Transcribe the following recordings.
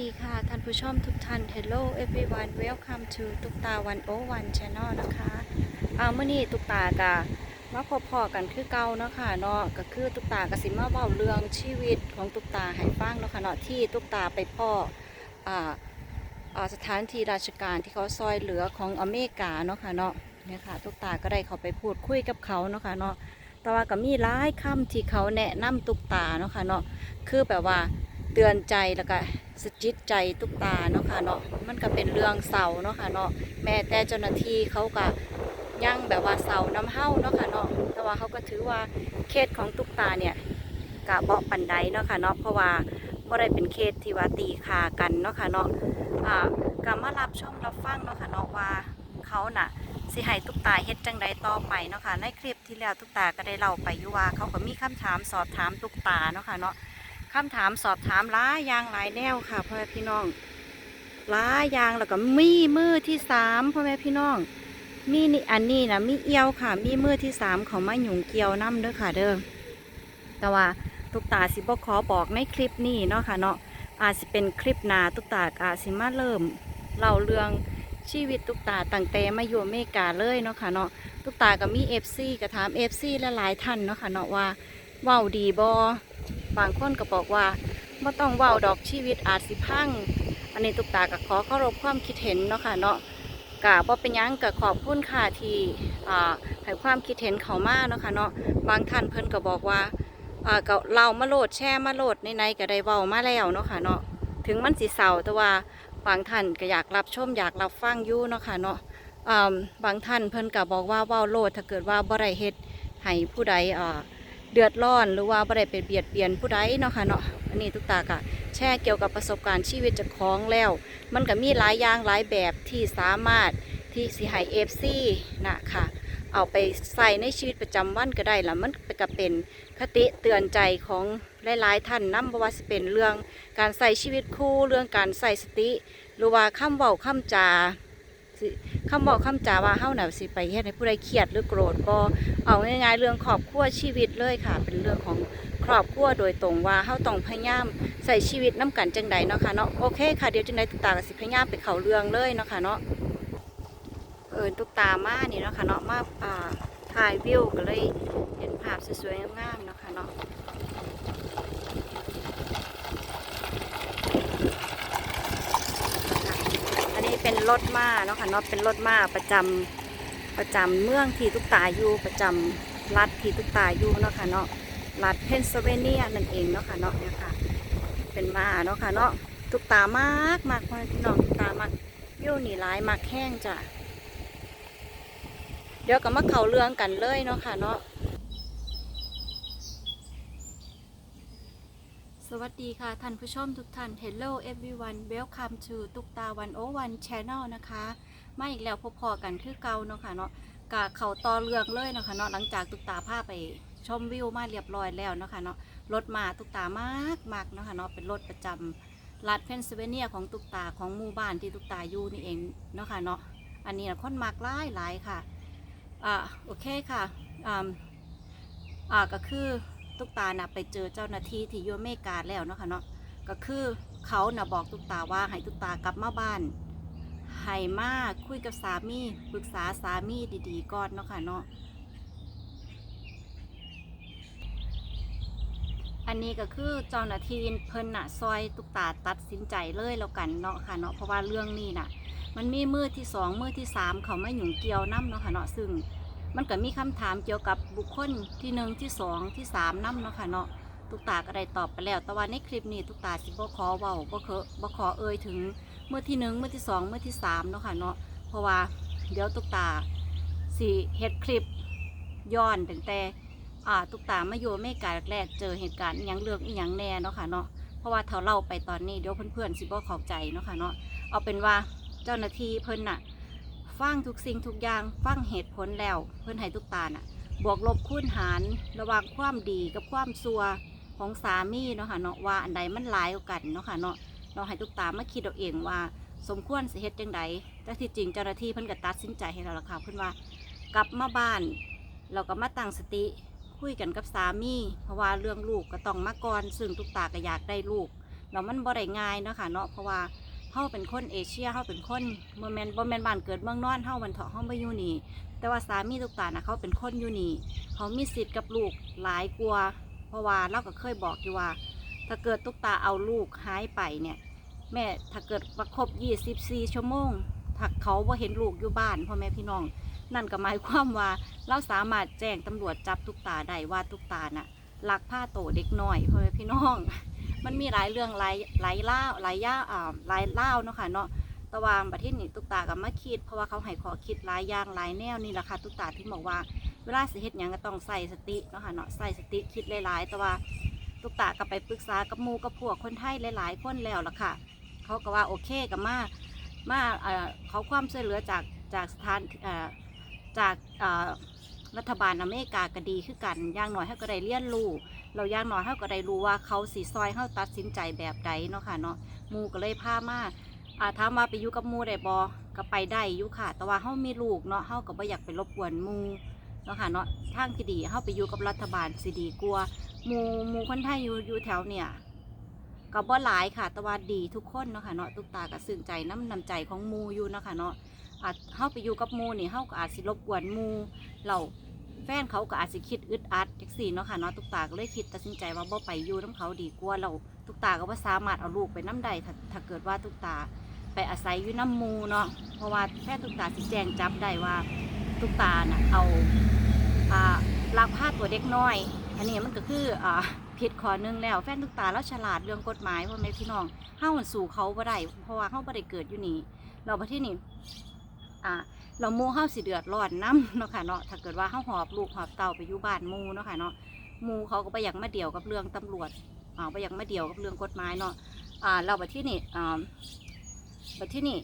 ดีค่ะท่านผู้ชมทุกท่าน Hello everyone welcome to ตุกตาวันโอวันช n แนลนะคะเอาเมื่อนี้ตุกตากะมาพบพอกันคือเก่าเนาะค่ะเนาะก็คือตุกตากะสิมาเว้าเรื่องชีวิตของตุกตาให้ฟังเนาะค่ะเนาะที่ตุกตาไปพ่ออ่าอ่าสถานที่ราชการที่เขาซอยเหลือของอเมริกาเนาะค่ะเนาะเนี่ยค่ะตุกตาก็ได้เขาไปพูดคุยกับเขาเนาะค่ะเนาะ แต่ว่าก็มีหลายคำที่เขาแนะนำตุกตาเนาะค่ะเนาะคือแบบว่าเตือนใจแล้วก็สจิตใจตุกตาเนาะค่ะเนาะมันก็เป็นเรื่องเศร้าเนาะค่ะเนาะแม้แต่เจ้าหน้าที่เขาก็ยังแบบว่าเศร้าน้ำเฮ้าเนาะค่ะเนาะแต่ว่าเขาก็ถือว่าเคสของตุกตาเนี่ยกะเบาะปันไดเนาะค่ะเนาะเพราะว่าบ่ได้เป็นเคสที่ว่าตีขากันเนาะค่ะเนาะอ่าก็มารับชมรับฟังเนาะค่ะเนาะว่าเขาน่ะ สิให้ตุกตาเฮ็ดจังใดต่อไปเนาะค่ะในคลิปที่แล้วตุกตาก็ได้เล่าไปอยู่ว่า เขาก็มีคำถามสอบถามตุกตาเนาะค่ะเนาะคำถามสอบถามหลายอย่างหลายแนวค่ะพ่อแม่พี่น้องหลายอย่างแล้วก็มีมือที่สามพ่อแม่พี่น้องมีนี่อันนี้นะมีเอียวค่ะ มีมือที่สามเขามาหยุ่งเกี่ยวน้ำเด้อค่ะเด้อแต่ว่าตุกตาสิบขอบอกในคลิปนี้เนาะค่ะเนาะอาจสิเป็นคลิปนาตุกตาอาจสิมาเริ่มเล่าเรื่อง ชีวิตตุกตาตั้งแต่มาอยู่อเมริกาเลยเนาะค่ะเนาะตุกตาก็มีเอฟซีก็ถามเอฟซีและหลายท่านเนาะค่ะเนาะว่าเว้าดีบอบางคนก็บอกว่าไม่ต้องเว้าดอกชีวิตอาจสิพังอันนี้ตุกตาก็ขอเคารพความคิดเห็นเนาะค่ะเนาะกะบ่เป็นยังกะขอบคุณค่ะที่อ่าให้ความคิดเห็นเขามาเนาะค่ะเนาะบางท่านเพิ่นก็บอกว่าอ่าก็เรามาโหลดแชร์มาโหลดในๆก็ได้เว้ามาแล้วเนาะค่ะเนาะถึงมันสิเศร้าแต่ว่า บางท่านก็อยากรับชมอยากรับฟังอยู่เนาะค่ะเนาะบางท่านเพิ่นก็บอกว่าว้าวโลดถ้าเกิดว่าบ่ได้เฮ็ดให้ผู้ใดเดือดร้อนหรือว่าบ่ได้ไปเบียดเบียนผู้ใดเนาะค่ะเนาะอันนี้ทุกตากะแชร์เกี่ยวกับประสบการณ์ชีวิตเจากของแล้ว มันก็มีหลายอย่างหลายแบบที่สามารถที่สิให้เอฟซีนะค่ะ เอาไปใส่ในชีวิตประจำวันก็ได้ละมันก็เป็นคติเตือนใจของหลายๆท่านนำบ่ว่าสิเป็นเรื่องการใส่ชีวิตคู่เรื่องการใส่สติ หรือว่าคำเว้าคำจาสิคำบอกคำจาว่าเฮาน่ะสิไปเฮ็ดให้ผู้ใดเครียดหรือโกรธบ่เอาง่ายๆเรื่องครอบครัวชีวิตเลยค่ะ เป็นเรื่องของครอบครัวโดยตรงว่าเฮาต้องพยายามใส่ชีวิตน้กันจังใดเนาะค่ะเนาะโอเคค่ะเดี๋ยวจังใดตุกตาก็สิพยายามไปเข้าเรื่องเลยเนาะค่ะเนาะ เอินตุกตามานี่เนาะค่ะเนาะมาอ่าถ่ายวิวก็เลยเห็นภาพสวยๆงามๆเนาะค่ะเนาะอันนี้เป็นรถม้าเนาะค่ะเนาะเป็นรถม้าประจำประจำเมืองที่ตุกตาอยู่ประจำรัฐที่ตุกตาอยู่เนาะค่ะเนาะรัฐเพนซิลเวเนียนั่นเองเนาะค่ะเนาะเนี่ยค่ะเป็นมาเนาะค่ะเนาะตุกตามากมากพอแม่พี่น้องตุกตามากวิวนี่ร้ายมากแห้งจ้ะ เดี๋ยวก็มาเข่าเรื่องกันเลยเนาะค่ะเนาะสวัสดีค่ะ ท่านผู้ชมทุกท่าน Hello everyone welcome to ตุกตาวันโอวัน channel นะคะมาอีกแล้วพบพอกันคือเก่าเนาะค่ะเนาะกะเขาต่อเรื่องเลยเนาะค่ะเนาะหลังจากตุกตาพาไปชมวิวมาเรียบร้อยแล้วเนาะค่ะเนาะรถมาตุกตามากมากเนาะค่ะเนาะเป็นรถประจำรัฐเพนซิลเวเนียของตุกตาของหมู่บ้านที่ตุกตาอยู่นี่เองเนาะค่ะเนาะอันนี้นะคนมากหลายหลายค่ะ อ่าโอเคค่ะอ่าอ่าก็คือตุกตาน่ะไปเจอเจ้าหน้าที่ที่อยูอเมริกาแล้วเนาะค่ะเนาะก็คือเขาน่ะบอกตุกตาว่าให้ตุกตากลับมาบ้านให้มาคุยกับสามีปรึกษาสามีดีๆก่อนเนาะค่ะเนาะ อันนี้ก็คือเจ้าหน้าที่เพิ่นน่ะซอยตุกตาตัดสินใจเลยแล้วกันเนาะค่ะเนาะเพราะว่าเรื่องนี้น่ะ มันมีมือที่สองมือที่สามเขาไม่หยุ่งเกี่ยวน้ำเนาะค่ะเนาะซึ่ง มันก็มีคำถามเกี่ยวกับบุคคลที่หนึ่งที่สองที่สามน้ำเนาะค่ะเนาะตุกตาก็ได้ตอบไปแล้ว แต่ว่าในคลิปนี้ตุกตาสิบ่ขอเว้าบ่เคบ่ขอเอ่ยถึงเมื่อที่หนึ่งเมื่อที่สองเมื่อที่สามเนาะค่ะเนาะเพราะว่าเดี๋ยวตุกตาสีเฮ็ดคลิปย้อนตั้งแต่ อ่าตุกตามาอยู่เมกาแรกๆเจอเหตุการณ์อหยังเรื่องอีหยังแน่เนาะค่ะเนาะเพราะว่าถ้าเล่าไปตอนนี้เดี๋ยวเพื่อนๆสิบ่เข้าใจเนาะค่ะเนาะเอาเป็นว่าเจ้าหน้าที่เพิ่นน่ะฟังทุกสิ่งทุกอย่างฟังเหตุผลแล้ว เพิ่นให้ตุกตาน่ะ บวกลบคูณหารระหว่างความดีกับความซัวของสามีเนาะค่ะเนาะว่าอันใดมันหลายกว่ากันเนาะค่ะเนาะเราให้ตุกตามาคิดเอาเองว่า สมควรสิเฮ็ดจังใดแต่ที่จริงเจ้าหน้าที่เพิ่นก็ตัดสินใจให้เราละค่ะเพิ่นว่ากลับมาบ้านเราก็มาตั้งสติ คุยกันกับสามีเพราะว่าเรื่องลูกก็ต้องมาก่อน ซึ่งตุกตาก็อยากได้ลูกแล้วมันบ่ได้ง่ายเนาะค่ะเนาะเพราะว่าเฮาเป็นคนเอเชียเฮาเป็นคนบ่แม่นบ่แม่นบ้านเกิดเมืองนอนเฮามันเถาะเฮาบ่อยู่นี่ แต่ว่าสามีตุกตาน่ะเขาเป็นคนอยู่นี่เขามีสิทธิ์กับลูกหลายกว่าเพราะว่าเราก็เคยบอกอยู่ว่า ถ้าเกิดตุกตาเอาลูกหายไปเนี่ยแม่ถ้าเกิดประครบ24ชั่วโมงถ้าเขาบ่เห็นลูกอยู่บ้านพ่อแม่พี่น้อง นั่นก็หมายความว่าเราสามารถแจ้งตำรวจจับตุกตาได้ว่าตุกตาน่ะลักผ้าโตเด็กน้อยพ่อแม่พี่น้อง มันมีหลายเรื่องหลายหลายเล่าหลายย่าอ่าหลายเล่าเนาะค่ะเนาะตะวางประเทศนี้ตุกตากับมาคิด เพราะว่าเขาให้ขอคิดหลายอย่างหลายแนวนี่แหละค่ะตุกตาที่บอกว่าเวลาสิเฮ็ดหยังก็ต้องใส่สติเนาะค่ะเนาะใส่สติคิดหลายๆแต่ว่าตุกตาก็ไปปรึกษากับหมู่กับพวกคนไทยหลายๆคนแล้วล่ะค่ะ เขาก็ว่าโอเคกับมามาเอ่อเขาความช่วยเหลือจากจากสถานเอ่อ จากรัฐบาลอเมริกาก็ดีคือกันย่างน้อยเขาก็ได้เรียนรู้เราย่างน้อยเขาก็ได้รู้ว่าเขาสีซอยเขาตัดสินใจแบบใดเนาะค่ะเนาะมูก็เลยพามาอาถามว่าไปอยู่กับมูได้บอก็ไปได้อยู่ค่ะ แต่ว่าเขามีลูกเนาะเขาก็บ่อยากไปรบกวนมูเนาะค่ะเนาะทางที่ดีเขาไปอยู่กับรัฐบาลสิดีกว่าหมูมูคนไทยอยู่อยู่แถวเนี่ยก็บ่หลายค่ะแต่ว่าดีทุกคนเนาะค่ะเนาะตุกตาก็ซึ้งใจน้ำนำใจของมูอยู่เนาะค่ะเนาะ อาจเฮาไปอยู่กับมูนี่เฮาก็อาจสิรบกวนมูเราแฟนเขาก็อาจสิคิดอึดอัดจังซี่เนาะค่ะเนาะตุกตาก็เลยคิดตัดสินใจว่าบ่ไปอยู่น้ำเขาดีกว่าเราตุกตาก็บ่าสามารถเอาลูกไปน้ำใดถ้าถ้าเกิดว่าตุกตาไปอาศัยอยู่น้ำมูเนาะเพราะว่าแฟนตุกตาสิแจ้งจับได้ว่าตุกตาน่ะเอาอ่าลักพาตัวเด็กน้อย อันนี้มันก็คืออ่าผิดข้อนึงแล้วแฟนทุกตาแล้วฉลาดเรื่องกฎหมายพ่อแม่พี่น้องเฮามันสู่เขาบ่ได้เพราะว่าเฮาบ่ได้เกิดอยู่นี่เราประเทศนี้ อ่าเราหมู่เฮาสิเดือดร้อนนํเนาะค่ะเนาะถ้าเกิดว่าเฮาหอบลูกหอบเต่าไปอยู่บ้านมูเนาะค่ะเนาะมูเขาก็บ่อยากมาเดี่ยวกับเรื่องตำรวจอ่าบ่อยากมาเดี่ยวกับเรื่องกฎหมายเนาะอ่าเราประเทศนี้อ่าประเทศนี้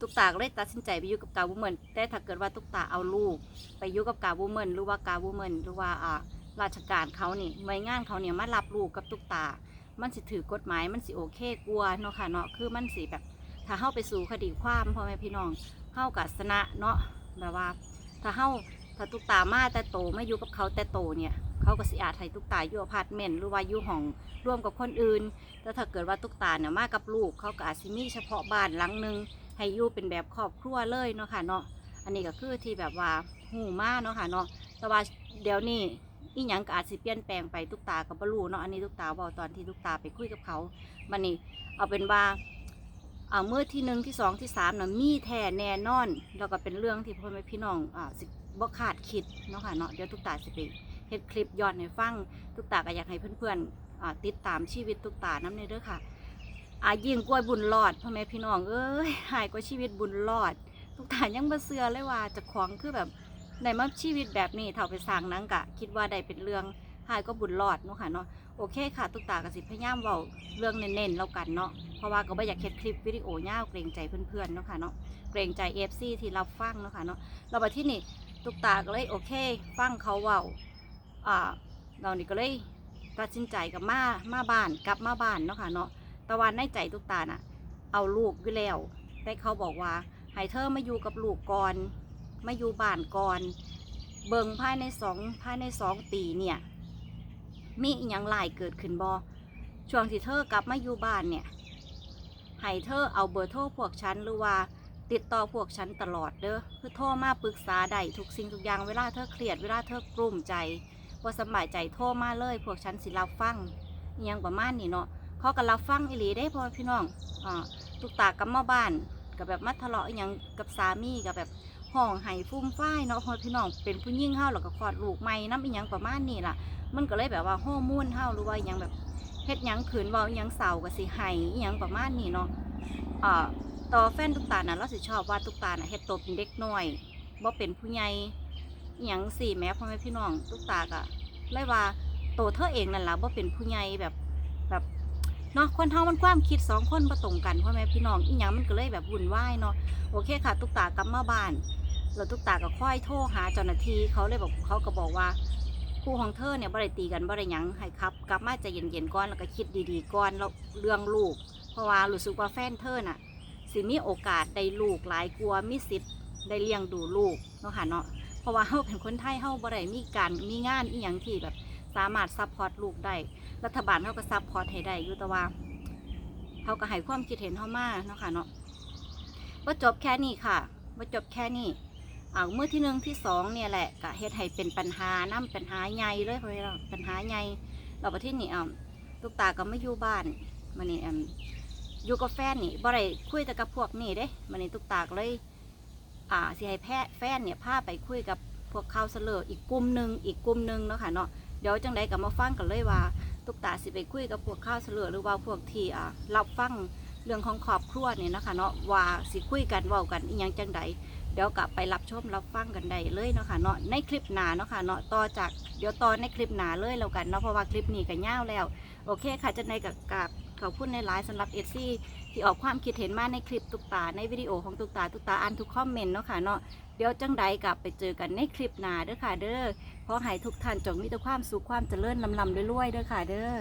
ตุกตาก็เลยตัดสินใจไปอยู่กับกาวูเมินแต่ถ้าเกิดว่าตุกตาเอาลูก ไปอยู่กับกาวูเมินหรือว่ากาวูเมินหรือว่าอ่าราชการเขานี่หน่วยงานเขาเนี่ยมารับลูกกับตุกตา มันสิถือกฎหมายมันสิโอเคกลัวเนาะค่ะเนาะคือมันสิแบบ ถ้าเข้าไปสู่คดีความพ่อแม่พี่น้องเข้ากับสนะเนาะแบบว่า ถ้าเข้าถ้าตุกตามาแต่โตไม่อยู่กับเขาแต่โตเนี่ยเขาก็สิอาจให้ตุกตาอยู่อพาร์ตเมนต์หรือว่าอยู่ห้องร่วมกับคนอื่นแต่ถ้าเกิดว่าตุกตาเนี่ยมากับลูกเขาก็อาจสิมีเฉพาะบ้านหลังหนึ่งให้อยู่เป็นแบบครอบครัวเลยเนาะค่ะเนาะอันนี้ก็คือที่แบบว่าหูมาเนาะค่ะเนาะแต่ว่าเดี๋ยวนี้อีหยังก็อาจสิเปลี่ยนแปลงไปทุกตากับบรูเนาะอันนี้ทุกตาบอกตอนที่ทุกตาไปคุยกับเขาบันนี้เอาเป็นว่า เมื่อที่หนึ่งที่สองที่สามนะมีแท้แน่นอน แล้วก็เป็นเรื่องที่พ่อแม่พี่น้องอ่าสิบ่ขาดคิดเนาะค่ะเนาะเดี๋ยวทุกตาสิไปเฮ็ดคลิปย้อนให้ฟังทุกตาก็อยากให้เพื่อนๆอ่าติดตามชีวิตทุกตาน้ำในเด้อค่ะอายิ่งกล้วยบุญรอดพ่อแม่พี่น้องเอ้ยหายกว่าชีวิตบุญรอด ทุกตายังบ่เสือเลยว่าจะของคือแบบในมาชีวิตแบบนี้เท่าไปสร้างนังกะ คิดว่าได้เป็นเรื่องหายก็บุญรอดเนาะค่ะเนาะโอเคค่ะตุกตากับสิพยายามเว้าเรื่องเน้นๆแล้วกันเนาะ เพราะว่าก็ไม่อยากเฮ็ดคลิปวิดีโอยาวเกรงใจเพื่อนๆเนาะค่ะเนาะเกรงใจเอฟซีที่รับฟังเนาะค่ะเนาะเราไปที่นี่ตุกตาก็เลยโอเค ฟังเขาเว้าอ่าเรานี่ก็เลยตัดสินใจกับมามาบ้านกลับมาบ้านเนาะค่ะเนาะต่วันในใจตุกตาน่ะ เอาลูกอยู่แล้วแต่เขาบอกว่าให้เธอมาอยู่กับลูกก่อนมาอยู่บ้านก่อน เบิ่งภายในสองภายในสองปีเนี่ยมีอีหยังหลายเกิดขึ้นบอช่วงที่เธอกลับมาอยู่บ้านเนี่ย ให้เธอเอาเบอร์โทรพวกฉันหรือว่า ติดต่อพวกฉันตลอดเด้อคือโทรมาปรึกษาได้ทุกสิ่งทุกอย่างเวลาเธอเครียดเวลาเธอกลุ้มใจบ่สบายใจโทรมาเลย พวกฉันสิรับฟังอหยังประมาณนี้เนาะเขาก็รับฟังอีหลีได้พอพี่น้องอ่าตุกตากับมาบ้านกับแบบมาทะเลาะอหยังกับสามีกับแบบห้องไห้ฟุ้มฝ้ายเนาะพอพี่น้องเป็นผู้ยิ่งเฮาแล้วก็คลอดลูกใหม่น้ำอีหยังประมาณนี้ล่ะ มันก็เลยแบบว่าฮอร์โมนเฮาหรือว่าอหยังแบบ เฮ็ดยังขืนเว้ายังเศร้าก็สิไห้ยังประมาณนี้เนาะอ่าต่อแฟนตุกตาน่ะเราสิชอบว่าตุกตาน่ะเฮ็ดโตเป็นเด็กน้อยบ่เป็นผู้ใหญ่หยังสิแม้พ่อแม่พี่น้องตุกตาก็เลยว่าโตเธอเองนั่นล่ะบ่เป็นผู้ใหญ่แบบแบบเนาะคนเฮามันความคิดสองคนบ่ตรงกันพ่อแม่พี่น้องอีหยังมันก็เลยแบบวุ่นวายเนาะโอเคค่ะ ตุกตากลับมาบ้านเราตุกตาก็ค่อยโทรหาเจ้าหน้าที่เขาเลยบอกเขาก็บอกว่า คู่ของเธอเนี่ยบ่ได้ตีกันบ่ได้หยังให้ครับ กลับมาใจเย็นๆก่อนแล้วก็คิดดีๆก่อนแล้วเรื่องลูก เพราะว่ารู้สึกว่าแฟนเธอน่ะ สิมีโอกาสได้ลูกหลายกลัวามีสิทธิ์ได้เลี้ยงดูลูกเนาะค่ะเนาะเพราะว่าเฮาเป็นคนไทยเฮาบ่ได้มีการมีงานอีหยังที่แบบสามารถซัพพอร์ตลูกได้รัฐบาลเฮาก็ซัพพอร์ตให้ได้อยู่แต่ว่าเขาก็ให้ความคิดเห็นเขามาเนาะค่ะเนาะว่าจบแค่นี้ค่ะว่าจบแค่นี้ อ่ามือที่หนึ่งที่สองเนี่ยแหละก็เฮ็ดให้เป็นปัญหานํปัญหาใหญ่เลยเพราะว่าปัญหาใหญ่เราประเทศนี้อ่าตุกตาก็ไม่อยู่บ้านมันนี่อ่าอยู่กับแฟนนี่บ่ได้คุยแต่กับพวกนี่เด้มันนี่ตุกตาก็เลย อ่าสิให้แพะแฟนเนี่ยพาไปคุยกับพวกข่าวเสลออีกกลุ่มหนึ่งอีกกลุ่มหนึ่งเนาะค่ะเนาะเดี๋ยวจังใดก็มาฟังกันเลยว่าตุกตาสิไปคุยกับพวกข่าวเสลอหรือว่าพวกที่อ่ารับฟังเรื่องของครอบครัวเนี่ยนะคะเนาะว่าสิคุยกันเว้ากันอีหยังจังใด เดี๋ยวกลับไปรับชมรับฟังกันได้เลยเนาะค่ะเนาะในคลิปหน้าเนาะค่ะเนาะต่อจากเดี๋ยวตอนในคลิปหน้าเลยแล้วกันเนาะเพราะว่าคลิปนี้ก็ยาวแล้ว โอเคค่ะจังใดกับกับขอบคุณในไลน์สำหรับเอซี่ที่ออกความคิดเห็นมาในคลิปตุกตาในวิดีโอของตุกตาตุกตาอ่านทุกคอมเมนต์เนาะค่ะเนาะเดี๋ยวจังใดกลับไปเจอกันในคลิปหน้าเด้อค่ะเด้อขอให้ทุกท่านจงมีแต่ความสุขความเจริญลำลำรวยๆเด้อค่ะเด้อ